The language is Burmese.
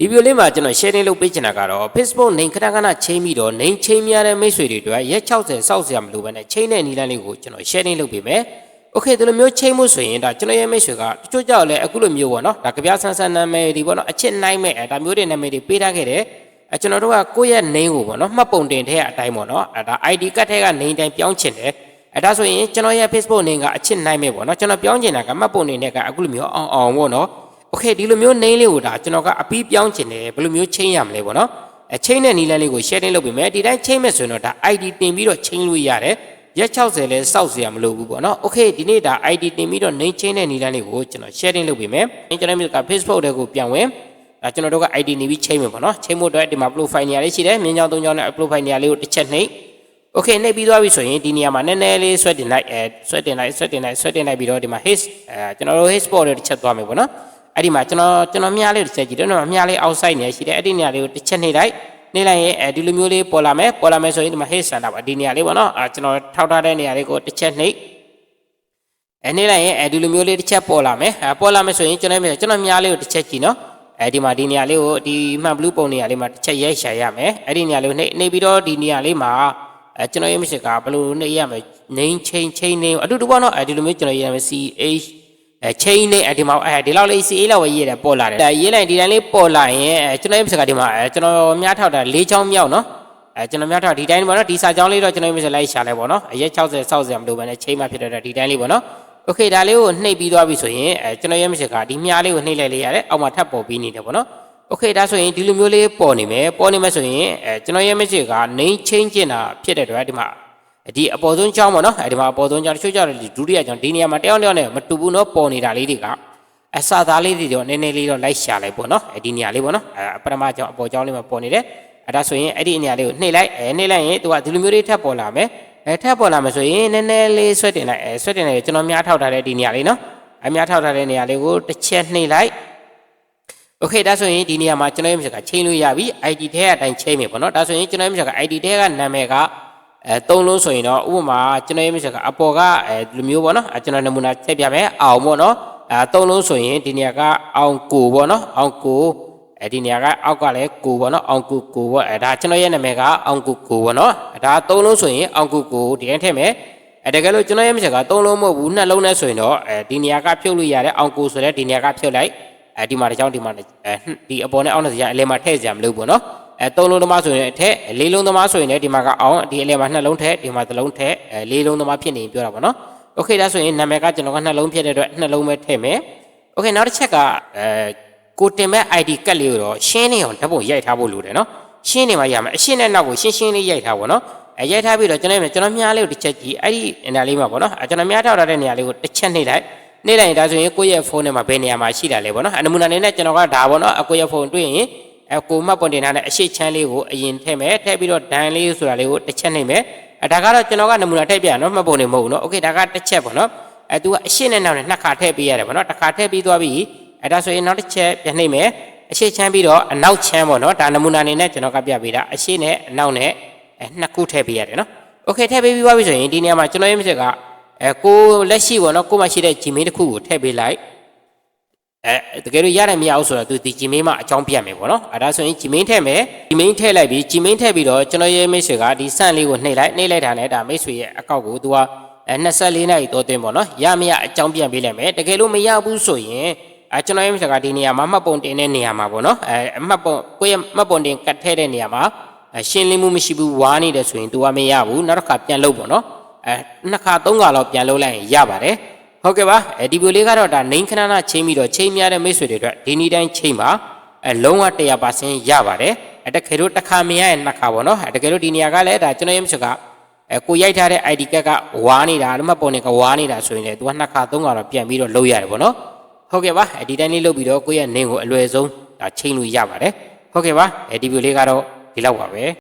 ဒီဗီဒီယိုလေးမှာကျွန်တော် sharing လုပ်ပေးချင်တာကတော့ Facebook နေခဏခဏချိန်ပြီးတော့နေချိန်များတဲ့မိတ်ဆွေတွေအတွက်ရက်60စောက်စရာမလိုဘဲနဲ့ချိန်တဲ့နီလန်းလေးကိုကျွန်တော် sharing လုပ်ပေးမယ်။ Okay ဒီလိုမျိုးချိန်မှုဆိုရင်ဒါကျွန်တော်ရဲ့မိတ်ဆွေကတချို့ကြောက်လဲအခုလိုမျိုးပေါ့နော်ဒါကြပြဆန်းဆန်းနာမည်ဒီပေါ့နော်အချစ်နိုင်မဲ့အဲဒါမျိုးတွေနာမည်တွေပေးထားခဲ့တယ်။အဲကျွန်တော်တို့ကကိုယ့်ရဲ့ name ကိုပေါ့နော်မှတ်ပုံတင်တဲ့အတိုင်းပေါ့နော်အဲဒါ ID ကတ်ထဲက name တိုင်းပြောင်းချင်တယ်။အဲဒါဆိုရင်ကျွန်တော်ရဲ့ Facebook name ကအချစ်နိုင်မဲ့ပေါ့နော်ကျွန်တော်ပြောင်းချင်တာကမှတ်ပုံတင်တဲ့ကအခုလိုမျိုးအောင်အောင်ပေါ့နော် โอเคဒီလိုမျိုး name လေးကိုဒါကျွန်တော်ကအပီးပြောင်းချင်တယ်ဘယ်လိုမျိုးချိန်ရမလဲပေါ့နော်အချိန်တဲ့နီလန်းလေးကို sharing လုပ်ပေးမယ်ဒီတိုင်းချိန်မဲ့ဆိုရင်တော့ဒါ ID တင်ပြီးတော့ချိန်လို့ရတယ်ရက်60လဲစောက်စရာမလိုဘူးပေါ့နော်โอเคဒီနေ့ဒါ ID တင်ပြီးတော့ name ချိန်တဲ့နီလန်းလေးကိုကျွန်တော် sharing လုပ်ပေးမယ်ကျွန်တော်မျိုးက Facebook တွေကိုပြန်ဝင်ဒါကျွန်တော်တို့က ID နေပြီးချိန်မယ်ပေါ့နော်ချိန်ဖို့အတွက်ဒီမှာ profile နေရာလေးရှိတယ်မြင်းချောင်းသုံးချောင်းနဲ့ profile နေရာလေးကိုတစ်ချက်နှိပ်โอเคနှိပ်ပြီးသွားပြီဆိုရင်ဒီနေရာမှာနည်းနည်းလေးဆွဲတင်လိုက်အဲဆွဲတင်လိုက်ဆွဲတင်လိုက်ဆွဲတင်လိုက်ပြီးတော့ဒီမှာ his အဲကျွန်တော်တို့ his spot တွေတစ်ချက်သွားမယ်ပေါ့နော် အဲ့ဒီမှာကျွန်တော်ကျွန်တော်မြားလေးတစ်ချက်ကြည့်တယ်နော်မြားလေး outside နေရရှိတယ်အဲ့ဒီနေရာလေးကိုတစ်ချက်နှိပ်လိုက်နှိပ်လိုက်ရင်အဲဒီလိုမျိုးလေးပေါ်လာမယ်ပေါ်လာမယ်ဆိုရင်ဒီမှာ hit center ပါဒီနေရာလေးပေါ့နော်အာကျွန်တော်ထောက်ထားတဲ့နေရာလေးကိုတစ်ချက်နှိပ်အဲနှိပ်လိုက်ရင်အဲဒီလိုမျိုးလေးတစ်ချက်ပေါ်လာမယ်အဲပေါ်လာမယ်ဆိုရင်ကျွန်တော်မြကျွန်တော်မြားလေးကိုတစ်ချက်ကြည့်နော်အဲဒီမှာဒီနေရာလေးကိုဒီမှန်ဘလူးပုံနေရာလေးမှာတစ်ချက်ရိုက်ရှာရမယ်အဲ့ဒီနေရာလေးကိုနှိပ်နှိပ်ပြီးတော့ဒီနေရာလေးမှာအဲကျွန်တော်ရဲ့မရှိကဘယ်လိုနှိပ်ရမလဲ name change change name အတူတူပေါ့နော်အဲဒီလိုမျိုးကျွန်တော်ရေးရမယ် ch အဲချိန်နဲ့အဲဒီမှာအဲဒီလောက်လေးစီအေးလောက်ပဲရေးတယ်ပေါ်လာတယ်ဒါရေးလိုက်ဒီတိုင်းလေးပေါ်လာရင်အဲကျွန်တော်ရဲ့စကားဒီမှာအဲကျွန်တော်မြားထောက်တာ၄ချောင်းမြောက်နော်အဲကျွန်တော်မြားထောက်ဒီတိုင်းပေါ့နော်ဒီစာချောင်းလေးတော့ကျွန်တော်ရဲ့စလိုက်ရှာလိုက်ပေါ့နော်အရက်60စောက်စရာမလိုဘဲနဲ့ချိန်မှဖြစ်တဲ့ဒီတိုင်းလေးပေါ့နော်โอเคဒါလေးကိုနှိပ်ပြီးသွားပြီဆိုရင်အဲကျွန်တော်ရဲ့မရှိကဒီမြားလေးကိုနှိပ်လိုက်လေးရတယ်အောက်မှာထပ်ပေါ်ပြီးနေတယ်ပေါ့နော်โอเคဒါဆိုရင်ဒီလိုမျိုးလေးပေါ်နေမယ်ပေါ်နေမယ်ဆိုရင်အဲကျွန်တော်ရဲ့မရှိက name change ကျင်တာဖြစ်တဲ့အတွက်ဒီမှာ ဒီအပေါ်ဆုံးကြောင်းပေါ့နော်အဲဒီမှာအပေါ်ဆုံးကြောင်းတချို့ကြောင်းဒုတိယကြောင်းဒီနေရာမှာတယောက်တယောက်နဲ့မတူဘူးနော်ပေါ်နေတာလေးတွေကအစာသားလေးတွေတော့နည်းနည်းလေးတော့လိုက်ရှာလိုက်ပေါ့နော်အဲဒီနေရာလေးပေါ့နော်အဲပထမကြောင်းအပေါ်ကြောင်းလေးမှာပေါ်နေတယ်အဲဒါဆိုရင်အဲ့ဒီနေရာလေးကိုနှိပ်လိုက်အဲနှိပ်လိုက်ရင်သူကဒီလိုမျိုးလေးထပ်ပေါ်လာမယ်အဲထပ်ပေါ်လာမယ်ဆိုရင်နည်းနည်းလေးဆွဲတင်လိုက်အဲဆွဲတင်လိုက်ကျွန်တော်များထောက်ထားတဲ့ဒီနေရာလေးနော်အများထောက်ထားတဲ့နေရာလေးကိုတစ်ချက်နှိပ်လိုက်โอเคဒါဆိုရင်ဒီနေရာမှာကျွန်တော်ရဲ့မြစ်ကချိန်လို့ရပြီ ID ထဲကအတိုင်းချိန်မယ်ပေါ့နော်ဒါဆိုရင်ကျွန်တော်ရဲ့မြစ်က ID ထဲကနာမည်က အဲသုံးလုံးဆိုရင်တော့ဥပမာကျွန်တော်ရဲ့မြစ်ကအပေါ်ကအဲဒီလိုမျိုးပေါ့နော်အဲကျွန်တော်နမူနာထည့်ပြမယ်အောင်ပေါ့နော်အဲသုံးလုံးဆိုရင်ဒီနေရာကအောင်ကိုပေါ့နော်အောင်ကိုအဲဒီနေရာကအောက်ကလည်းကိုပေါ့နော်အောင်ကိုကိုပေါ့အဲဒါကျွန်တော်ရဲ့နာမည်ကအောင်ကိုကိုပေါ့နော်အဲဒါသုံးလုံးဆိုရင်အောင်ကိုကိုဒီတိုင်းထည့်မယ်အဲတကယ်လို့ကျွန်တော်ရဲ့မြစ်ကသုံးလုံးမဟုတ်ဘူးနှစ်လုံးနဲ့ဆိုရင်တော့အဲဒီနေရာကဖြုတ်လို့ရတဲ့အောင်ကိုဆိုတဲ့ဒီနေရာကဖြုတ်လိုက်အဲဒီမှာတစ်ချောင်းဒီမှာအဲဒီအပေါ်နဲ့အောက်နဲ့စရာအလဲမှာထည့်စရာမလိုဘူးနော် အဲသုံးလုံးသမားဆိုရင်အထက်လေးလုံးသမားဆိုရင်လည်းဒီမှာကအောင်ဒီအလဲမှာနှလုံးထက်ဒီမှာသလုံးထက်အဲလေးလုံးသမားဖြစ်နေရင်ပြောတာပေါ့နော်โอเคဒါဆိုရင်နာမည်ကကျွန်တော်ကနှလုံးဖြစ်တဲ့အတွက်နှလုံးပဲထည့်မယ်โอเคနောက်တစ်ချက်ကအဲကိုတင်မဲ့ ID ကတ်လေးကိုတော့ရှင်းနေအောင်ဓာတ်ပုံရိုက်ထားဖို့လိုတယ်နော်ရှင်းနေမှရမယ်အရှင်းနဲ့နောက်ကိုရှင်းရှင်းလေးရိုက်ထားပါတော့အဲရိုက်ထားပြီးတော့ကျွန်တော်ကျွန်တော်မြားလေးကိုတစ်ချက်ကြည့်အဲ့ဒီနေရာလေးမှာပေါ့နော်အဲကျွန်တော်မြားထောက်ထားတဲ့နေရာလေးကိုတစ်ချက်နှိပ်လိုက်နှိပ်လိုက်ရင်ဒါဆိုရင်ကိုယ့်ရဲ့ဖုန်းထဲမှာဘယ်နေရာမှာရှိတာလဲပေါ့နော်အနမူနာနေနဲ့ကျွန်တော်ကဒါပေါ့နော်အကိုယ့်ရဲ့ဖုန်းတွေ့ရင် အဲကိုမှတ်ပွန်တင်ထားတဲ့အရှိချမ်းလေးကိုအရင်ထည့်မယ်ထည့်ပြီးတော့ဒန်လေးဆိုတာလေးကိုတစ်ချက်နှိပ်မယ်အဲဒါကတော့ကျွန်တော်ကနမူနာထည့်ပြရနော်မှတ်ပုံနေမဟုတ်ဘူးနော်โอเคဒါကတစ်ချက်ပေါ့နော်အဲသူကအရှိနဲ့နောက်နဲ့နှစ်ခါထည့်ပေးရတယ်ပေါ့နော်တစ်ခါထည့်ပြီးသွားပြီအဲဒါဆိုရင်နောက်တစ်ချက်ပြန်နှိပ်မယ်အရှိချမ်းပြီးတော့အနောက်ချမ်းပေါ့နော်ဒါနမူနာနေနဲ့ကျွန်တော်ကပြပေးတာအရှိနဲ့အနောက်နဲ့အဲနှစ်ခုထည့်ပေးရတယ်နော်โอเคထည့်ပေးပြီးသွားပြီဆိုရင်ဒီနေရာမှာကျွန်တော်ရဲ့မြစ်ကအဲကိုလက်ရှိပေါ့နော်ကိုမှရှိတဲ့ Gmail တစ်ခုကိုထည့်ပေးလိုက် အဲတကယ်လို့ရတယ်မရဘူးဆိုတော့သူဒီ Gmail မှာအကြောင်းပြတ်မယ်ပေါ့နော်အဲဒါဆိုရင် Gmail ထည့်မယ် Gmail ထည့်လိုက်ပြီး Gmail ထည့်ပြီးတော့ကျွန်တော်ရဲ့မိတ်ဆွေကဒီဆန့်လေးကိုနှိပ်လိုက်နှိပ်လိုက်တာနဲ့ဒါမိတ်ဆွေရဲ့အကောင့်ကိုသူကအဲ24နာရီ多သွင်းပေါ့နော်ရမရအကြောင်းပြန်ပေးလိုက်မယ်တကယ်လို့မရဘူးဆိုရင်အဲကျွန်တော်ရဲ့မိတ်ဆွေကဒီနေရာမှာမှတ်ပုံတင်တဲ့နေရာမှာပေါ့နော်အဲအမှတ်ပုံကိုယ့်ရဲ့မှတ်ပုံတင်ကတ်ထဲတဲ့နေရာမှာအဲရှင်းလင်းမှုမရှိဘူးဝါနေတယ်ဆိုရင်သူကမရဘူးနောက်တစ်ခါပြန်လုပ်ပေါ့နော်အဲနှစ်ခါသုံးခါလောက်ပြန်လုပ်လိုက်ရင်ရပါတယ် ဟုတ်ကဲ့ပါအဲဒီဗီဒီယိုလေးကတော့ဒါနိုင်ခဏနာချိန်ပြီးတော့ချိန်များတဲ့မိတ်ဆွေတွေအတွက်ဒီနေ့တိုင်းချိန်ပါအဲလုံးဝ100%ရပါတယ်အဲတကယ်လို့တစ်ခါမရရင်နှစ်ခါပေါ့နော်အဲတကယ်လို့ဒီနေရာကလည်းဒါကျွန်တော်ရဲ့မရှိကအဲကိုရိုက်ထားတဲ့ ID ကတ်ကဝါနေတာဓမ္မပုံနေကဝါနေတာဆိုရင်လေသူကနှစ်ခါသုံးခါတော့ပြန်ပြီးတော့လုပ်ရတယ်ပေါ့နော်ဟုတ်ကဲ့ပါအဲဒီတိုင်းလေးလုပ်ပြီးတော့ကိုယ့်ရဲ့နင်းကိုအလွယ်ဆုံးဒါချိန်လို့ရပါတယ်ဟုတ်ကဲ့ပါအဲဒီဗီဒီယိုလေးကတော့ဒီလောက်ပါပဲ